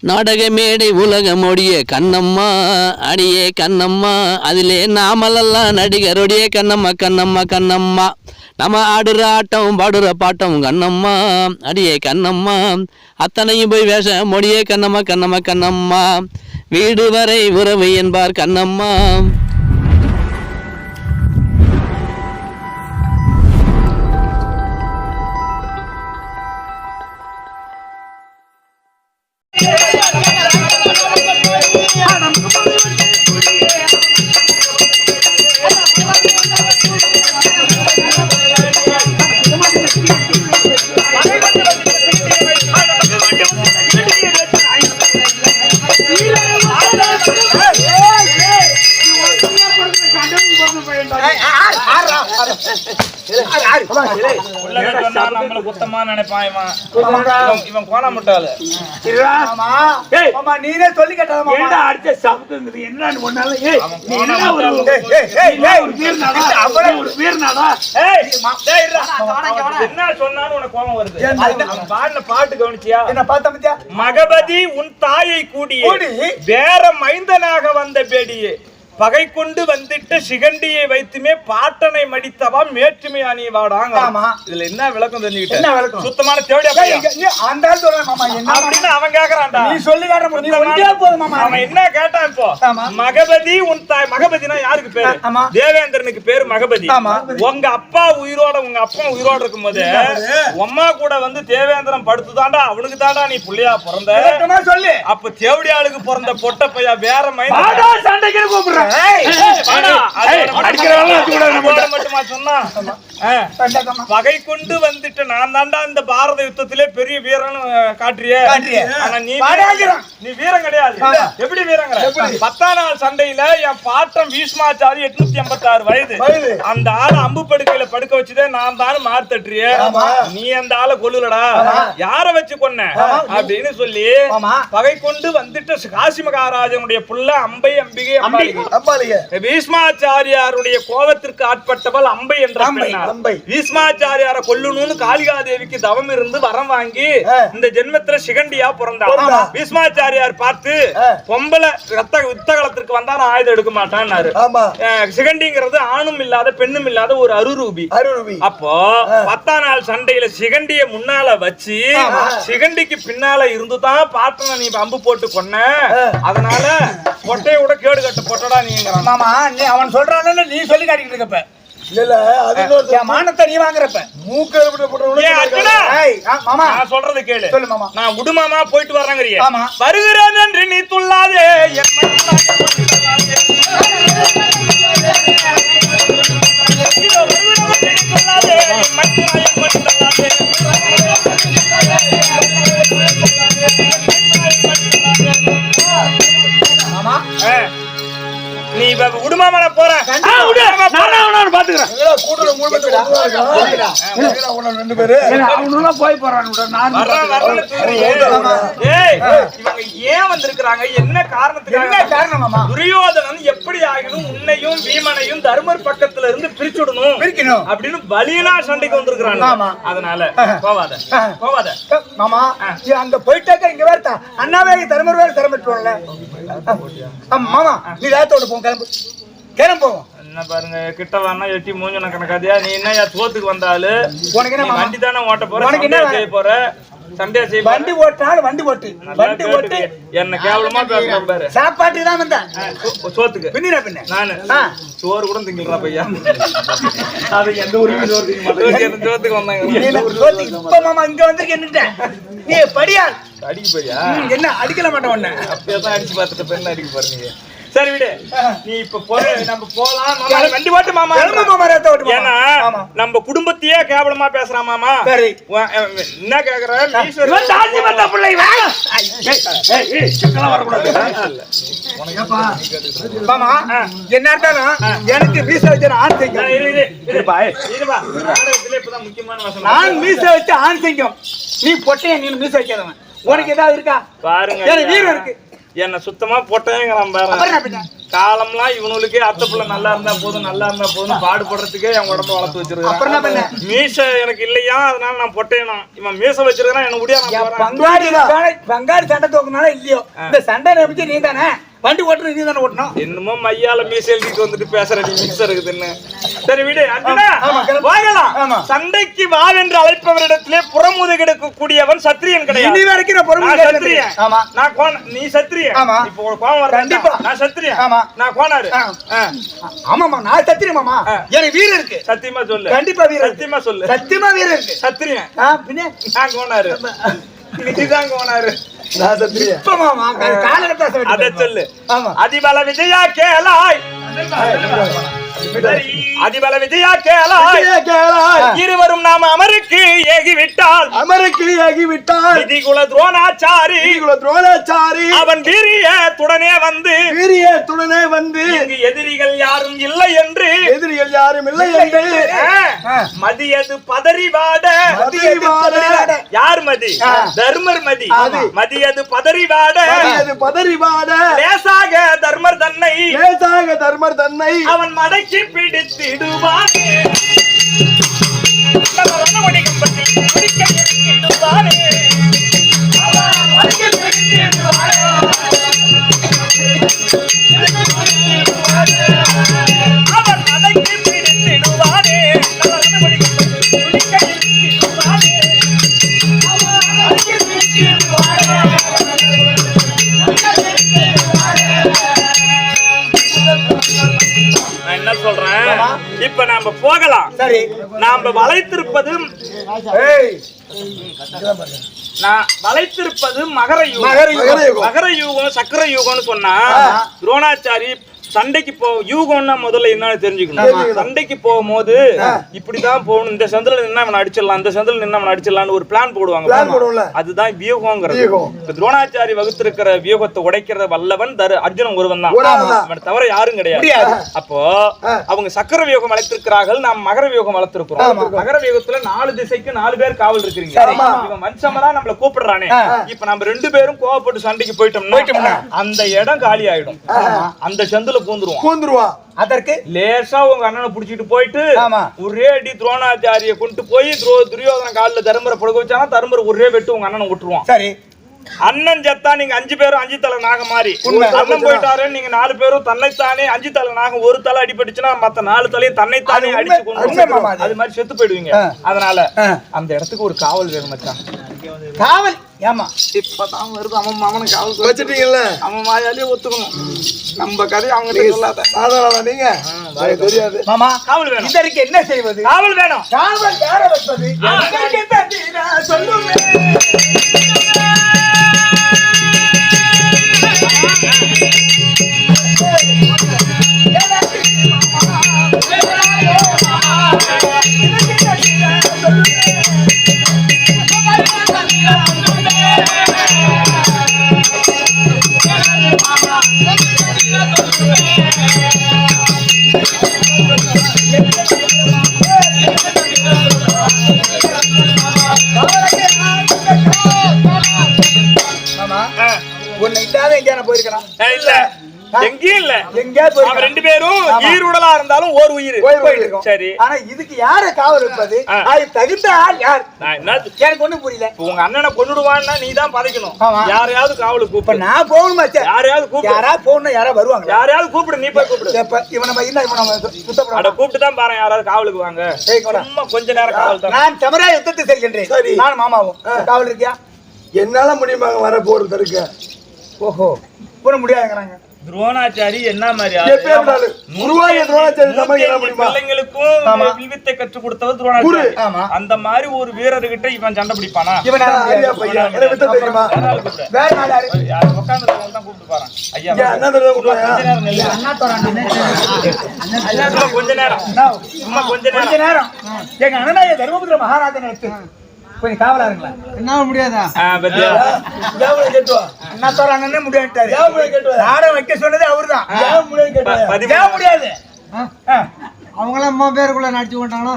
நாடக மேடை உலகமோடிய கண்ணம்மா அடியே கண்ணம்மா அதிலே நாமலெல்லாம் நடிகருடைய கண்ணம்மா கண்ணம்மா கண்ணம்மா. நம்ம ஆடுற ஆட்டம் பாடுற பாட்டம் கண்ணம்மா அடியே கண்ணம்மா. அத்தனையும் போய் வேஷம் மொழியே கண்ணம்மா கண்ணம்மா கண்ணம்மா. வீடு வரை உறவு என்பார் கண்ணம்மா. நம்மள குத்தமா நினைப்பான் இவன். இவன் இவன் கோண முட்டாளு நீனே சொல்லி கேட்டாதமா ஏன்டா அடிச்ச சவுக்குங்கிறது என்னன்னு ஒரு வீரனாடா? என்ன சொன்னாலும் உனக்கு கோபம் வருது. பாடின பாட்டு கவனிச்சியா? என்ன பார்த்த மகபதி உன் தாயை கூடிய. கூடி? வேற மைந்தனாக வந்த பேடியே. பகை கொண்டு வந்துட்டு சிகண்டியை வைத்துமே பாட்டனை மடித்தவா மேற்றுமை அணி வாடாங்க ஆமா. இதுல என்ன விளக்கம் தெரிஞ்சுக்கிட்ட? என்ன விளக்கம்? சுத்தமான அந்த மாமா. என்ன அப்படின்னு அவன் கேக்குறான்டா. நீ சொல்லி போதும் மாமா. அவன் என்ன கேட்டான் இப்போ. மகபதி உன் தாய். மகபதினா யாருக்கு பேரு. தேவேந்திரனுக்கு பேரு மகபதி. உங்க அப்பா உயிரோட உங்க அப்பா உயிரோட இருக்கும்போது உம்மா கூட வந்து தேவேந்திரன் படுத்துதாண்டா அவனுக்கு தாண்டா நீ புள்ளையா பிறந்த? சொல்லு. அப்ப தேவடியாளுக்கு பிறந்த பொட்ட பையா வேற மைண்ட் சண்டைக்கு கூப்பிடுறேன் பகை கொண்டு வந்துட்டு நான் தாண்டா இந்த பாரத யுத்தத்திலே பெரிய வீரன். ஆனா நீ. நீ வீரம் கிடையாது. எப்படி வீரங்கிற பத்தாம் நாள் சண்டையில என் பாட்டம் பீஷ்மாச்சாரி எட்நூத்தி எண்பத்தி ஆறு வயது. அந்த ஆளை அம்பு படுக்கையில படுக்க வச்சுதே நான் தான் மாறு தட்டுறிய. ஆமா. நீ அந்த ஆளை கொல்லுலடா. யார வச்சு கொன்ன? அப்படின்னு சொல்லி. பகை கொண்டு வந்துட்டு காசி மகாராஜனுடைய புள்ள அம்பை அம்பிகை அம்பாளிகை அம்பாலிக பீஷ்மாச்சாரியாருடைய கோபத்திற்கு ஆட்பட்டவள் அம்பை என்ற அம்பை. பீஷ்மாச்சாரியார கொல்லணும்னு காளிகாதேவிக்கு தவம் இருந்து வரம் வாங்கி. இந்த ஜென்மத்துல சிகண்டியா பிறந்தாள் பிறந்தா. பீஷ்மாச்சாரியார் பார்த்து. பொம்பளை ரத்த யுத்த காலத்திற்கு வந்தா நான் ஆயுதம் எடுக்க மாட்டான்னாரு சிகண்டிங்கிறது ஆணும் இல்லாத பெண்ணும் இல்லாத ஒரு அருரூபி அருள்வி அப்போ பத்தாம் நாள் சண்டையில சிகண்டிய முன்னால வச்சு. சிகண்டிக்கு பின்னால இருந்துதான் பாட்டனை நீ அம்பு போட்டு கொன்ன. அதனால கேடு கட்ட பொட்டடா நீங்கிறான். மாமா நீ அவன் சொல்றான்னு நீ சொல்லி காட்டிட்டு இருக்கப்ப. இல்ல அது இன்னொரு என் மானத்தை நீ வாங்குறப்ப. சொல்றது கேளு. சொல்லு மாமா. நான் விடுமாமா போயிட்டு வர்றேங்கிறியே ஆமா. வருகிறேன் என்று நீ துள்ளாதே. என் வராங்க? எங்கடா கொண்டு வர ரெண்டு பேரு? போய் போறான் இவங்க ஏன் வந்திருக்கிறாங்க? என்ன என்ன காரணத்துக்காக காரணம் துரியோதனன் எப்படி ஆகணும்? உன்னையும் பீமனையும் தர்மர் பக்கத்துல இருந்து பிரிச்சுடணும் பிரிக்கணும். அப்படின்னு பலியனா சண்டைக்கு வந்திருக்கிறாங்க. அதனால போவாத போவாத. மாமா அங்க போயிட்டாக்க இங்க வேற தா- அண்ணாவே தருமர் வேற திறமைட்டுல மாமா நீ வேத்தோட போ கிளம்பு. கிளம்பு போவோம் என்ன பாருங்க கிட்ட வேணா எட்டி மூஞ்சன கணக்காதியா நீ என்ன யா சோத்துக்கு வந்தாலு உனக்கு என்ன வண்டி தானே ஓட்ட போற? உனக்கு என்ன போற? சண்டையா செய்ய வண்டி ஓட்டினாலும் வண்டி ஓட்டு. வண்டி ஓட்டு. என்ன கேவலமா பேசுறேன் பாரு. சாப்பாட்டுக்கு தான் வந்தேன். சோத்துக்கு. பின்னிட பின்ன. நானு. சோறு கூட திங்கலடா பையா. அது எந்த ஊருக்கும் சோறு திங்க மாட்டேன். சோத்துக்கு வந்தாங்க. இப்ப மாமா இங்க வந்திருக்க என்னட்டேன் நீ படியால் அடிக்க போறியா ம், என்ன அடிக்கல மாட்டேன் உன்னை. அப்பயே தான் அடிச்சு பார்த்துட்டு. பெண்ணு அடிக்க போறீங்க சரி விடு. நீ இப்ப போற நம்ம போலாம் மாமா. வண்டி ஓட்டு மாமா கிளம்பு மாமா ரத்த ஓட்டு ஏன்னா நம்ம குடும்பத்தையே கேவலமா பேசுறான் மாமா. சரி. என்ன கேக்குற? இவன் தாசி வந்த பிள்ளை. மாமா என்ன இருந்தாலும் எனக்கு மீச வச்சு ஆண் வசனம். நான் மீச வச்சு ஆண் சிங்கம். நீ பொட்டைய நீ மீச வைக்காதவன். உனக்கு ஏதாவது இருக்கா? பாருங்க. வீரம் இருக்கு. என்ன சுத்தமா போட்டேங்கிறான் அப்புறம் பாரு காலம்லாம் இவனுக்கு அத்தை புள்ள நல்லா இருந்தா போதும் நல்லா இருந்தா போதும் பாடுபடுறதுக்கே என் உடம்ப வளர்த்து அப்புறம் என்ன பண்ண? வச்சிருக்கான் மீச எனக்கு இல்லையா? அதனால நான் பொட்டையணும் இவன் மீச வச்சிருக்கான் என்ன முடியாது பங்காளி சண்டை தூக்குனால இல்லையோ? இந்த சண்டை நம்பிச்சு நீ தானே வண்டி ஓட்டுறது நீ தானே ஓட்டணும் என்னமோ மையால மீச எழுதிட்டு வந்துட்டு பேசுற நீ மீச இருக்குதுன்னு சரி விடு. வாங்கலாம். சண்டைக்கு வா என்று அழைப்பவரிடத்திலே புறமுது கிடக்கக்கூடியவன் சத்திரியன் இனி கிடையாது வரைக்கும் நான். சத்திரியன் ஆமா நான் கோண நீ சத்திரியன் ஆமா. இப்போ ஒரு கோவம் வருதா? கண்டிப்பா. நான் சத்திரியன் ஆமா. நான் கோணாரு. ஆமாமா நான் சத்தியம் மாமா. எனக்கு வீரம் இருக்கு சத்தியமா சொல்லு கண்டிப்பா இருக்கு. சத்தியமா சொல்லு சத்தியமா வீரம் இருக்கு சத்திரியன் பின்ன நான் கோணாரு நீதான் கோணாரு அத. சொல்லு. ஆமா. அதிபல விஜயா கேளாய். அதிபல விஜயா கேளாய் இருவரும் நாம் அமருக்கு ஏகிவிட்டால். அமருக்கு ஆகிவிட்டால் விதிகுல துரோணாச்சாரி. குல துரோணாச்சாரி. அவன் வீரிய துடனே வந்து. வீரியத்துடனே வந்து. இங்கு எதிரிகள் யாரும் இல்லை என்று. எதிரிகள் யாரும் இல்லை என்று. மதியது பதறி வாட மதியது பதறி வாட. யார் மதி? தர்மர் மதி. மதியது பதறி வாட பதறி வாட லேசாக தர்மர் தன்னை. லேசாக தர்மர் தன்னை. அவன் மடக்கி பிடித்திடுவானே நம்ம ரணமணி கம்பத்தில் பிடிக்க பிடித்திடுவானே. அவன் மடக்கி பிடித்திடுவானே. சரி நாம வளைத்திருப்பது வளைத்திருப்பது மகர யூகம் மகர யூகம். மகர யூகம். மகர யூகம் சக்கர யூகம்னு சொன்னா துரோணாச்சாரி சண்டைக்கு போ யூகம்னா முதல்ல என்னன்னு தெரிஞ்சுக்கணும். சண்டைக்கு போகும்போது இப்படிதான் போகணும். இந்த சந்தில நின்னா அவன் அடிச்சிடலாம் இந்த சந்தில நின்னா அவன் அடிச்சிடலாம்னு ஒரு பிளான் போடுவாங்க. அதுதான் வியூகங்கிறது. வியூகம். இப்ப துரோணாச்சாரி வகுத்திருக்கிற வியூகத்தை உடைக்கிற வல்லவன் தரு அர்ஜுனன் ஒருவன் தான். அவன் தவிர யாரும் கிடையாது. அப்போ அவங்க சக்கர வியூகம் வளர்த்திருக்கிறார்கள் நாம் மகர வியூகம் வளர்த்திருக்கிறோம். மகர வியூகத்துல நாலு திசைக்கு நாலு பேர் காவல் இருக்கிறீங்க. இவன் வன்சமரா நம்மள கூப்பிடுறானே. இப்ப நம்ம ரெண்டு பேரும் கோவப்பட்டு சண்டைக்கு போயிட்டோம்னா அந்த இடம் காலி ஆயிடும். அந்த சந்துல அதற்கு? லேசா உங்க அண்ணனை புடிச்சிட்டு போயிட்டு ஆமா. ஒரே அடி துரோணாச்சாரிய கொண்டு போய் துரோ துரியோதன காலில் தருமரை படுக்க வச்சானா தருமரை ஒரே வெட்டு உங்க அண்ணனை விட்டுருவான் சரி. அண்ணன் செத்தா நீங்க அஞ்சு பேரும் அஞ்சு தலை நாக மாறி. அண்ணன் போயிட்டாரு நீங்க நாலு பேரும் தன்னைத்தானே அஞ்சு தலை நாகம் ஒரு தலை அடிபட்டுச்சுன்னா மத்த நாலு தலையும் தன்னைத்தானே அடிச்சு கொண்டு அது. மாதிரி செத்து போயிடுவீங்க. அதனால. அந்த இடத்துக்கு ஒரு காவல் வேணும் மச்சான். காவல்? ஏமா இப்பதான் வருது. அவன் அவனுக்கு காவல் வச்சிட்டீங்கல்ல? அவன் வாயாலே ஒத்துக்கணும். நம்ம கதையை அவங்க சொல்லாத. சாதாரண நீங்க? தெரியாது. மாமா காவல் வேணும். இதற்கு என்ன செய்வது? காவல் வேணும். காவல் யார வைப்பது? சொல்லுமே மாமா உன்னை இல்லாத எங்கேயா போயிருக்கலாம். இல்ல. எங்கேயும் இல்ல. ரெண்டு பேரும். ஈருடலா இருந்தாலும் ஓர் உயிர். போயிட்டு சரி. ஆனா இதுக்கு யார காவல் ஆ. அது தகுந்த ஆள் யார்? எனக்கு ஒண்ணும் புரியல. உங்க அண்ணனை கொன்னுடுவான்னா நீ தான் பதைக்கணும். யாரையாவது காவலுக்கு கூப்பிடு. நான் போகணுமா சார்? யாரையாவது கூப்பிடு. யாரா போகணும் யாரா வருவாங்க யாரையாவது கூப்பிடு நீ போய் கூப்பிடு. இவனை பையனா இவனை அட சுத்தப்பட கூப்பிட்டு தான் பாரு யாராவது காவலுக்கு வாங்க. சும்மா கொஞ்ச நேரம் காவல் தான். நான் சமரா யுத்தத்தை செல்கின்றேன் சரி. நான் மாமாவும். காவல் இருக்கியா? என்னால முடியுமாங்க வர போறது தடுக்க? ஓஹோ. முடியாதுங்கிறாங்க. துரோணாச்சாரி என்ன மாதிரி குருவாய துரோணாச்சாரி பிள்ளைங்களுக்கும். வில்வித்தை கற்றுக் கொடுத்தவர். துரோணாச்சாரி. ஆமா. அந்த மாதிரி ஒரு வீரர்கிட்ட இவன் சண்டை பிடிப்பானா? இவன் தெரியுமா தான் கூப்பிட்டு பாரு ஐயா கொஞ்ச நேரம். சும்மா கொஞ்ச நேரம். எங்க அண்ணனாய தர்மபுத்திர மகாராஜன் எடுத்து கொஞ்சம் காவலா இருங்களா என்ன முடியாதா? முடியாட்டாரு. ஜாமலை கேட்டுவா நாடகம் வைக்க சொன்னது அவர்தான். முடியாது. அவங்களாம் அம்மா பேருக்குள்ள நடிச்சு கொண்டாங்களோ?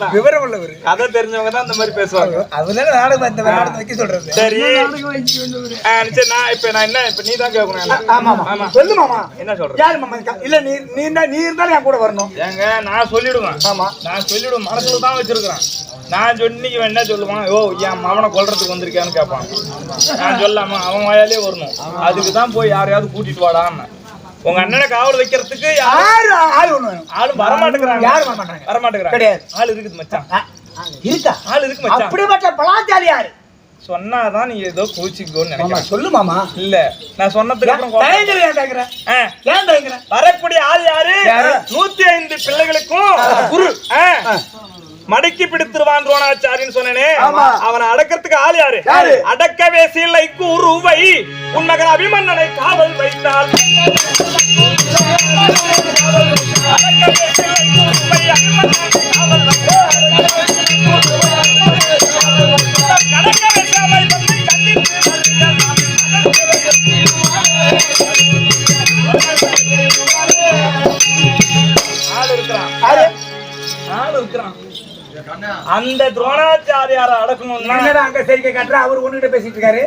தான். விவரம் உள்ளவர். கதை தெரிஞ்சவங்க தான் இந்த மாதிரி பேசுவாங்க. அவர்தானே நாடகம் இந்த நாடகம் வைக்க சொல்றது. சரி. நான் இப்ப நான் என்ன? இப்ப நீ தான் கேட்கணும். ஆமா ஆமா. சொல்லு மாமா. என்ன சொல்ற யாரு மாமா? இல்ல நீ நீ நீ இருந்தாலும் என் கூட வரணும். ஏங்க நான் சொல்லிடுவேன். ஆமா. நான் சொல்லிடுவேன். மனசுல தான் வச்சிருக்கிறேன். நான் சொன்னிக்கு என்ன சொல்லுவான்? யோ என் மவனை கொல்றதுக்கு வந்திருக்கியான்னு கேட்பான். நான் சொல்லாம அவன் வாயாலே வரணும். அதுக்கு தான் போய் யாரையாவது கூட்டிட்டு வாடான்னு. உங்க அண்ணனை காவல் வைக்கிறதுக்கு யாரு? ஆள் ஒண்ணு ஆளும் வரமாட்டேங்கிறாங்க யாரும் வரமாட்டாங்க. வரமாட்டேங்கிறாங்க கிடையாது. ஆள் இருக்குது மச்சான். இருக்கா? ஆள் இருக்கு மச்சான். அப்படிப்பட்ட பலாச்சாரி யாரு? சொன்னாதான் நீ ஏதோ கோச்சிக்கோன்னு நினைக்கிறேன். சொல்லு மாமா. இல்ல நான் சொன்னதுக்கு அப்புறம் ஏன் வரக்கூடிய ஆள் யாரு? நூத்தி ஐந்து பிள்ளைகளுக்கும் குரு. மடக்கி பிடித்திருவான் துரோணாச்சாரின்னு சொன்னேனே ஆமா. அவனை அடக்கிறதுக்கு ஆள் யாரு? அடக்கவே சிலை குருவை உன் மகன் அபிமன்னனை காவல் வைத்தால் அடக்கவே சிலை குருவை அபிமன்னனை காவல் வைத்தால். கடக்கவே சாலை அந்த துரோணாச்சாரியார அடக்கணும்னா என்னடா அங்க சரிக்கை காட்டுற? அவர் ஒண்ணுகிட்ட பேசிட்டு இருக்காரு.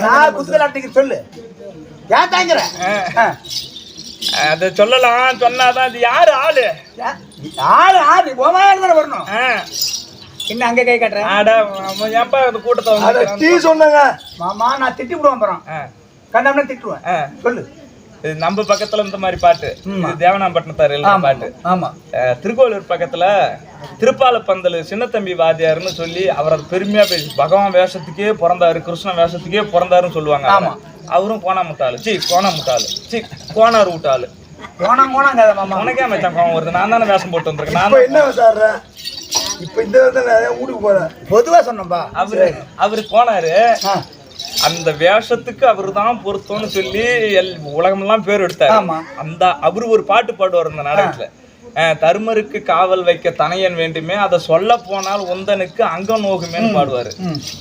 நான் குத்துலாட்டுக்கு சொல்லு. ஏன் தயங்குற? ஆ. அத சொல்லலாம் சொன்னாதான் இது யாரு ஆளு? ஏன்? ஆளு? தானே வரணும். என்ன அங்க கை காட்டுற? அட, ஏன்பா இந்த கூட்டத்தை டீ? சொன்னாங்க. மாமா நான் திட்டி விடுவேன் அப்புறம். ஆ, கண்டாமனா திட்டுவேன். சொல்லு. இது நம்ம பக்கத்துல இந்த மாதிரி பாட்டு. இது தேவனாம்பட்டினத்தார் எழுதின பாட்டு. ஆமா. அஹ், திருக்கோவிலூர் பக்கத்துல திருப்பாலப்பந்தல் சின்னத்தம்பி வாத்தியார்னு சொல்லி அவரை பெருமையா பேசி பகவான் வேஷத்துக்கே பிறந்தாரு கிருஷ்ண வேஷத்துக்கே பிறந்தாருன்னு சொல்லுவாங்க ஆமா. அவரும் கோணா முட்டாளு சி கோணா முட்டாளு சி கோணார் விட்டாளு போனாங்க போனாங்க மாமா. உனக்கே மச்சான் கோவம் வருது. நான் தானே வேஷம் போட்டு வந்திருக்கேன். நான் இப்ப என்ன சார்? இப்ப இந்த வீட்டுக்கு போறேன்? பொதுவா சொன்னப்பா அவரு அவரு போனாரு. அந்த வேஷத்துக்கு அவரு தான் பொருத்தம்னு சொல்லி எல் உலகமெல்லாம் பேர் எடுத்தாரு. அந்த அவரு ஒரு பாட்டு பாடுவார் இந்த நாடகத்துல. தருமருக்கு காவல் வைக்க தனையன் வேண்டுமே அதை சொல்ல போனால் உந்தனுக்கு அங்க நோகுமேன்னு பாடுவாரு.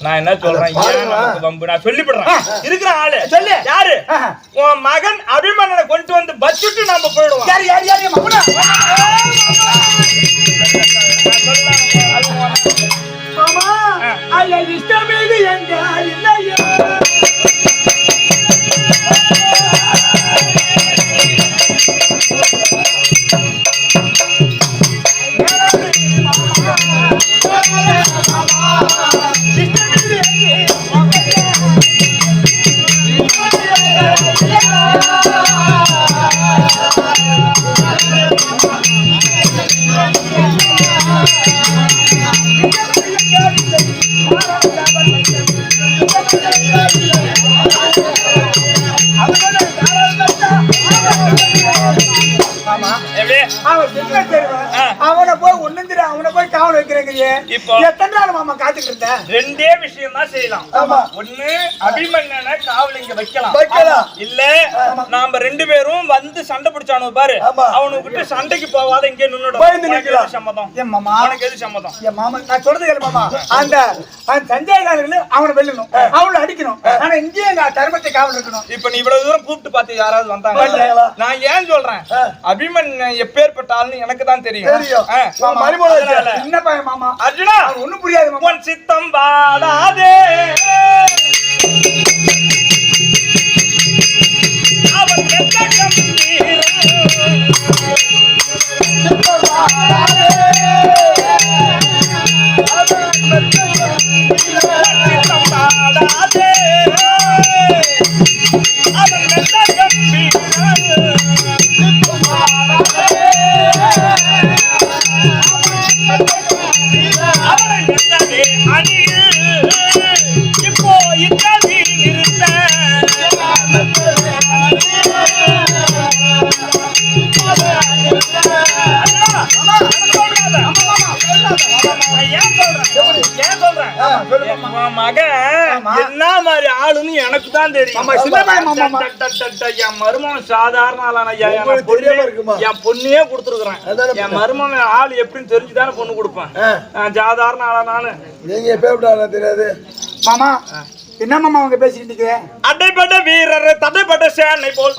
நான் என்ன சொல்றேன்? ஏன் நமக்கு வம்பு? நான் சொல்லிவிடுறேன். இருக்கிற ஆளு. சொல்லு. யாரு. உன் மகன் அபிமன்னனை கொண்டு வந்து பச்சுட்டு நம்ம போயிடுவோம். யார் யார் யார்? என் மகனா? மாமா இஷ்டமேது என்றால் இல்லையா இப்போ- எத்தனை நாள் மாமா காத்துட்டு இருந்தேன் ரெண்டே விஷயம் தான் செய்யலாம். ஒண்ணு அபிமன்னனை காவல் இங்க வைக்கலாம். வைக்கலாம். இல்ல நாம ரெண்டு பேரும் வந்து சண்டை பிடிச்சானு பாரு. அவனுக்கு விட்டு சண்டைக்கு போவாத இங்கே நின்னுடும். பயந்து நிக்கலாம். சம்மதம்? என் மாமா? உனக்கு எது சம்மதம்? என் மாமா நான் சொல்றது மாமா. அந்த அந்த சஞ்சயகாரர்கள் அவனை வெல்லணும். அவனை அடிக்கணும். ஆனா இங்கேயே எங்க தர்மத்தை காவல் இருக்கணும் இப்ப நீ இவ்வளவு தூரம் கூப்பிட்டு பார்த்து யாராவது வந்தாங்க? நான் ஏன் சொல்றேன்? அபிமன் எப்பேற்பட்ட ஆள்னு எனக்கு தான் தெரியும். சின்ன பையன் மாமா. அர்ஜுனா! அவன் ஒண்ணும் புரியாது உன் சித்தம் அவன் எந்த சித்தம் மகன் ஆளுன்னு எனக்கு தான் தெரியும். என் மருமகன் சாதாரண ஆளான. என் பொண்ணு- பொண்ணையே கொடுத்துருக்குறேன். என் மருமகன் ஆள் எப்படின்னு தெரிஞ்சுதானே பொண்ணு கொடுப்பேன். நான் சாதாரண ஆளா நானு. நீங்க எப்ப தெரியாது? மாமா என்ன மாமா அவங்க பேசிட்டு நிக்கிற அடைபட வீரர் தடைபட சேனை போல்.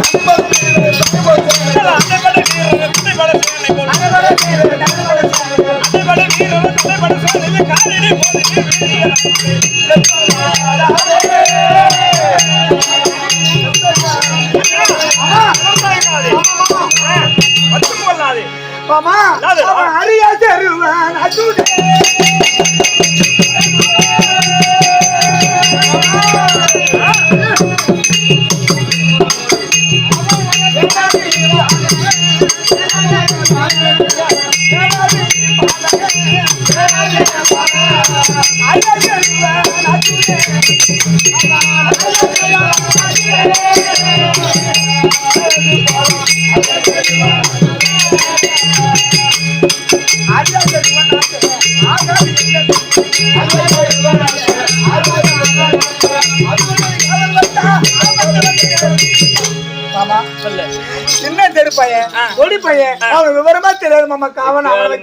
சின்ன தெரு பையன் கொடி பையன். அவன் விவரமா தெரியாது மாமா. காவன் அவனை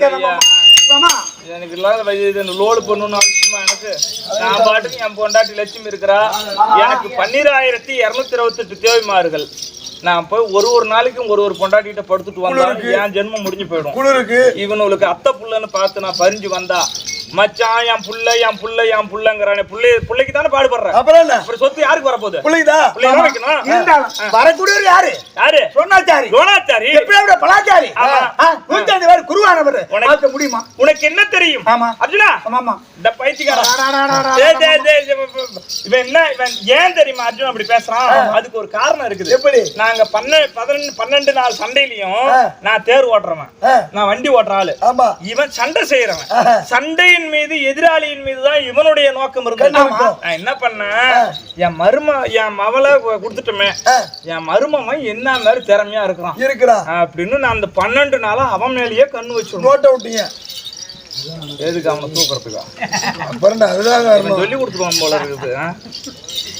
மாமா? எனக்கு இல்லாத வயது லோடு பண்ணணும்னு அவசியமா எனக்கு. நான் பாட்டுக்கு என் பொண்டாட்டி லட்சுமி இருக்கிறா. எனக்கு பன்னிராயிரத்தி இருநூத்தி இருபத்தெட்டு தேவைமாறுகள் நான் போய் ஒரு ஒரு நாளைக்கும் ஒரு ஒரு பொண்டாட்டிகிட்ட படுத்துட்டு வந்தா என் ஜென்மம் முடிஞ்சு போயிடும். இவனுக்கு அத்தை புள்ளன்னு பார்த்து நான் பறிஞ்சு வந்தா மச்சான் என் புள்ள என் புள்ள என் புள்ளங்கிறானே. புள்ளை பிள்ளைக்கு தானே பாடுபடுறேன் அப்புறம் என்ன? அப்புறம் சொத்து யாருக்கு வரப்போகுது? பிள்ளைங்க தான் வைக்கணும் இருந்தாலும் வரக்கூடியவர் யாரு? யாரு? சொன்னாச்சாரி. யோனாச்சாரி எப்படி அவருடைய பலாச்சாரி. ஆமா. ஐந்து பேர் குருவானவர் உனக்கு- முடியுமா? உனக்கு என்ன தெரியும்? ஆமா. அர்ஜுனா ஆமாமா. இந்த பைத்தியக்காரன். இவன் என்ன இவன் ஏன் தெரியுமா அர்ஜுன் அப்படி பேசுறான்? அதுக்கு ஒரு காரணம் இருக்குது. எப்படி? நாங்க பன்ன பதினெண்டு பன்னெண்டு நாள் சண்டையிலயும். நான் தேர் ஓட்டுறவன். நான் வண்டி ஓட்டுற ஆளு. ஆமா. இவன் சண்டை செய்யறவன் ஆஹா. சண்டையின் மீது எதிராளியின் மீது தான் இவனுடைய நோக்கம் இருந்தது. நான் என்ன பண்ணேன்? என் மரும என் மவளை கொடுத்துட்டோமே. என் மருமவன் என்ன மாதிரி திறமையா இருக்கிறான்? இருக்கிறா. அப்படின்னு நான் அந்த பன்னெண்டு நாளா அவன் மேலேயே கண்ணு வச்சு நோட்டை விட்டீங்க எதுக்கு அவனை தூக்குறதுக்கா? சொல்லி கொடுத்துருவான் போல இருக்குது?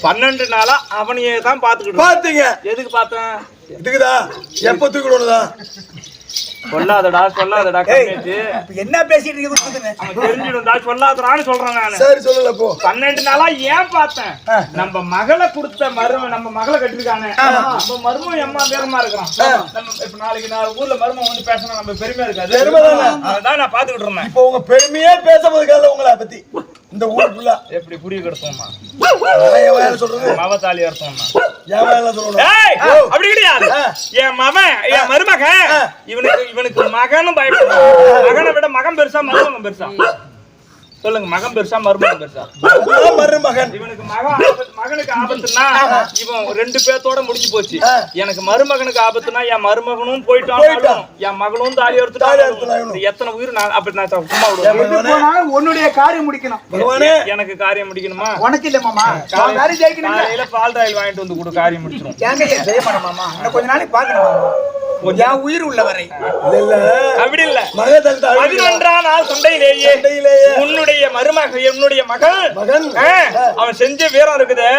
பன்னெண்டு நாளா அவனையே தான் பாத்துக்கிட்டு பாத்தீங்க எதுக்கு பார்த்தேன்? இதுக்குதா எப்ப தூக்கிடுவதுதான் சொல்லாதடா சொல்லாதடா இப்ப என்ன பேசிட்டு இருக்கு கொடுத்துங்க அவன் தெரிஞ்சிடும்டா சொல்லாதடான்னு சொல்றேன் நானு. சரி சொல்லல போ. பன்னெண்டு நாளா ஏன் பார்த்தேன்? நம்ம மகளை கொடுத்த மரும நம்ம மகளை கட்டிருக்கானே. நம்ம மருமம் எம்மா பேரமா இருக்கிறான். நம்ம இப்ப நாளைக்கு நாலு ஊர்ல மருமம் வந்து பேசினா நம்ம பெருமையா இருக்காது. பெருமைதானே? அதான் நான் பாத்துக்கிட்டு இருந்தேன். இப்போ உங்க பெருமையே பேசப்படுறதுக்காக உங்களை பத்தி. இந்த ஊர் ஃபுல்லா எப்படி புரிய என் வாயில சொல்றது? அர்த்தம்னா என் வாயில சொல்லணும். ஏய், அப்படி கிடையாது என் மகன் என் மருமகன் இவனுக்கு இவனுக்கு மகனும் பயப்படுறான். மகனை விட மகன் பெருசா மருமகன் பெருசா. சொல்லுங்க மகன் பெருசா மருமகன் பெருசா? நான் மருமகன். இவனுக்கு மகன் ஆபத்து மகனுக்கு ஆபத்துனா இவன் ரெண்டு பேர்த்தோட முடிஞ்சு போச்சு. எனக்கு மருமகனுக்கு ஆபத்துனா என் மருமகனும் போயிட்டான். என் மகனும் தாலி எடுத்துட்டான் எத்தனை உயிர்? நான் அப்படி நான் சும்மா விடுவேன். உன்னுடைய காரியம் முடிக்கணும். எனக்கு காரியம் முடிக்கணுமா? உனக்கு இல்ல மாமா. காரியம் ஜெயிக்கணும் காலையில பால் ராயில் வாங்கிட்டு வந்து கொடு காரியம் ஏங்க மாமா? இன்னும் கொஞ்ச நாளைக்கு பாக்கணும் என் உயிர் உள்ள வரை இல்ல. இல்ல அப்படி இல்ல மக தகுந்த அழுகிறான். பதினொன்றாம் நாள் சண்டையிலேயே சண்டையிலேயே. உன்னுடைய மருமக என்னுடைய மகள். மகன் அவன் செஞ்ச வீரம் இருக்குது.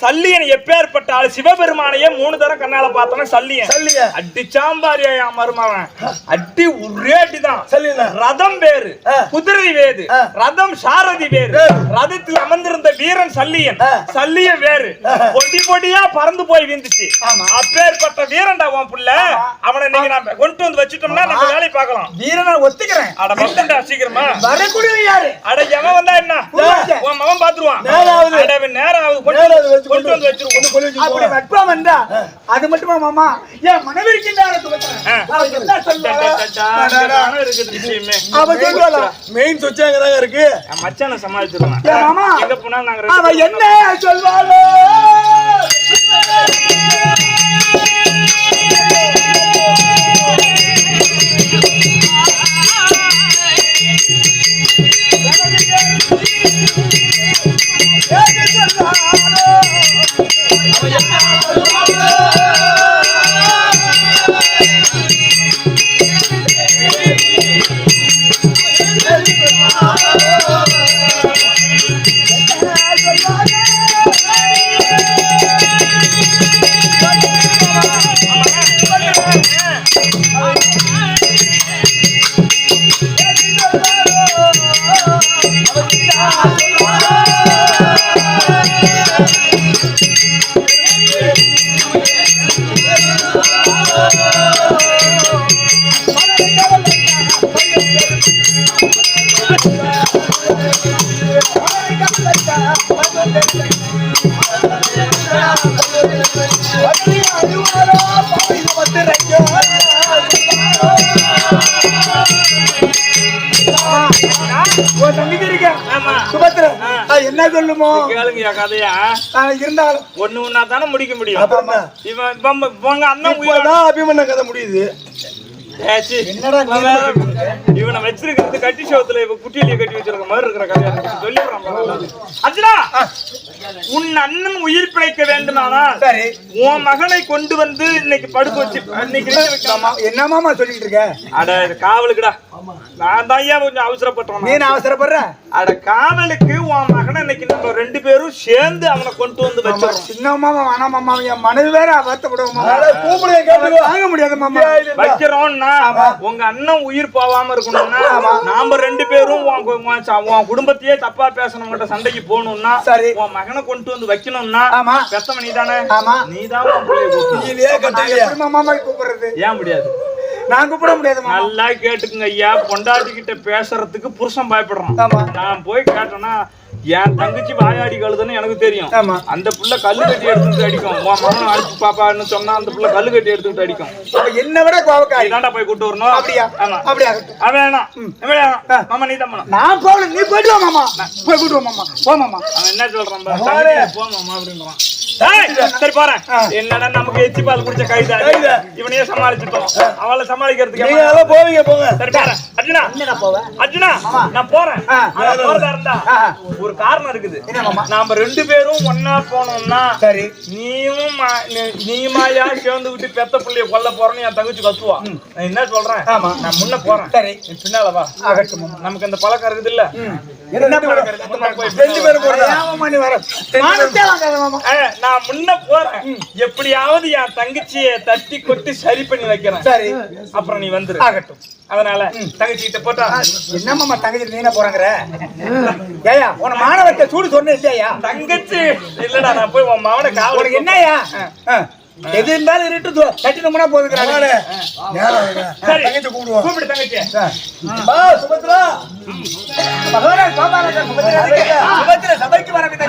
சல்லியன் எப்பேற்பட்ட ஆளு. சிவபெருமானையே மூணு தரம் கண்ணால பார்த்தவன் சல்லியன். சல்லிய அடிச்சாம்பாரியா என் மருமவன். அடி ஒரே அடிதான். சல்லியனா? ரதம் வேறு. குதிரை வேறு. ரதம் சாரதி வேறு. ரதத்தில் அமர்ந்திருந்த வீரன் சல்லியன். சல்லியன் வேறு. பொடி பொடியா பறந்து போய் விந்துச்சு அப்பேற்பட்ட வீரன்டா உன் புள்ள. அவனை நாம கொண்டு வந்து வச்சுட்டோம்னா நம்ம வேலையை பார்க்கலாம். வீரனை ஒத்துக்கிறேன். அட சீக்கிரமா. யாரு? அட எவன் வந்தா என்ன. உன் மகன் பாத்துருவான். நேரம் ஆகுது. அட அவன் கொண்டு வந்து- வச்சு கொண்டு வந்து கொண்டு கொண்டு அப்படி அது மட்டுமா மாமா? விஷயமே. அவ சொல்லுவாளா? மெயின் சுவிட்ச் அங்கதாங்க இருக்கு. மச்சானை சமாளிச்சிருவேன் ஏன் மாமா? எங்க போனா நாங்க ரெண்டு அவ பேரும் என்ன சொல்வாளோ? என்ன சொல்லுமோ? கேளுங்கய்யா கதையா? இருந்தாலும். ஒண்ணு ஒண்ணா தானே முடிக்க முடியும். அப்புறம்? இவன் அண்ணன் அபிமன்ய கதை முடியுது ஏச்சி, என்னடா நீ அவன் இவனை வச்சிருக்கிறது கட்டி சோத்துல இப்ப குட்டியிலேயே கட்டி வச்சிருக்க மாதிரி இருக்கிற கதையா அர்ஜுனா உன் அண்ணன் உயிர் பிழைக்க வேண்டுமானால் உன் மகனை கொண்டு வந்து இன்னைக்கு படுக்க வச்சு இன்னைக்கு என்னமாமா சொல்லிட்டு இருக்க? அட இது காவலுக்குடா. நான் தான் ஏன் கொஞ்சம் அவசரப்பட்டோம் நீ நான் அவசரப்படுற? அட காவலுக்கு உன் மகனை இன்னைக்கு நம்ம ரெண்டு பேரும் சேர்ந்து அவனை கொண்டு வந்து வச்சிடறோம். சின்ன மாமா வேணாம் மாமா என் மனைவி வேற மாமா. அட, கூப்பிடுங்க தாங்க முடியாது மாமா. வைக்கிறோம்னா உங்க அண்ணன் உயிர் போகாம இருக்கணும்னா நாம ரெண்டு பேரும் உன் குடும்பத்தையே தப்பா பேசணும்கிட்ட சண்டைக்கு போகணும்னா சரி. உன் மகனை கொண்டு வந்து வைக்கணும்னா. பெத்தவன் நான் கட்டலையா எப்படி மாமா கூப்பிடுறது? ஏன் முடியாது? நான் கூப்பிட முடியாது நல்லா கேட்டுக்குங்க ஐயா. பொண்டாட்டி கிட்ட பேசுறதுக்கு புருஷன் பயப்படுறான். நான் போய் கேட்டேன்னா என் தங்கச்சி வாயாடி கழுதுன்னு எனக்கு தெரியும். ஆமா. அந்த புள்ள கல்லு கட்டி எடுத்துட்டு அடிக்கும். உன் மகன் அடிச்சு பாப்பான்னு சொன்னா அந்த புள்ள கல்லு கட்டி எடுத்துட்டு அடிக்கும். அப்ப என்னை விட கோவக்காரி. நீதான்டா போய் கூட்டு வரணும்? அப்படியா? ஆமா. அப்படியா? அவன் வேணாம். மாமா நீ தான் நான் போகல. நீ போயிட்டு வா மாமா. போய் கூட்டு வா மாமா. போ மாமா. அவன் என்ன சொல்றான் போ மாமா அப்படின்றான். சரி போறேன் என்னடா நமக்கு எச்சி பால் குடிச்ச கைதா? இவனையே சமாளிச்சுட்டோம். அவளை சமாளிக்கிறதுக்கு நீங்க போவீங்க போங்க. சரி போறேன் அர்ஜுனா. அர்ஜுனா நான் போறேன். போறதா இருந்தா. ஒரு காரணம் இருக்குது? நாம ரெண்டு பேரும் ஒன்னா போனோம்னா சரி. நீயும் நீயுமாயா சேர்ந்துகிட்டு பெத்த புள்ளைய கொல்ல போறேன்னு என் தங்கச்சி கத்துவா. நான் என்ன சொல்றேன்? ஆமா. நான் முன்ன போறேன். சரி. பின்னால வா. ஆகட்டும் நமக்கு இந்த பழக்கம் இருக்குது? இல்ல நான் முன்ன போறேன். எப்படியாவது என் தங்கச்சிய தட்டி கொட்டி சரி பண்ணி வைக்கிறேன். சரி. அப்புறம் நீ வந்துரு. ஆகட்டும். அதனால தங்கச்சி கிட்ட போட்டா என்ன மாமா தங்கச்சி நீ என்ன போறங்கிற? ஏயா உன மாணவர்கிட்ட சூடு சொன்ன இல்லையா? தங்கச்சி இல்லடா நான் போய் உன் மாவன காவலுக்கு உனக்கு என்னய்யா? ஆ. எது இருந்தாலும் இருட்டு கட்டினோம்னா. சரி. தங்கச்சி கூப்பிடுவோம். கூப்பிடு தங்கச்சி பா சுபத்ரா. சுபத்திர சபைக்கு வரவில்லை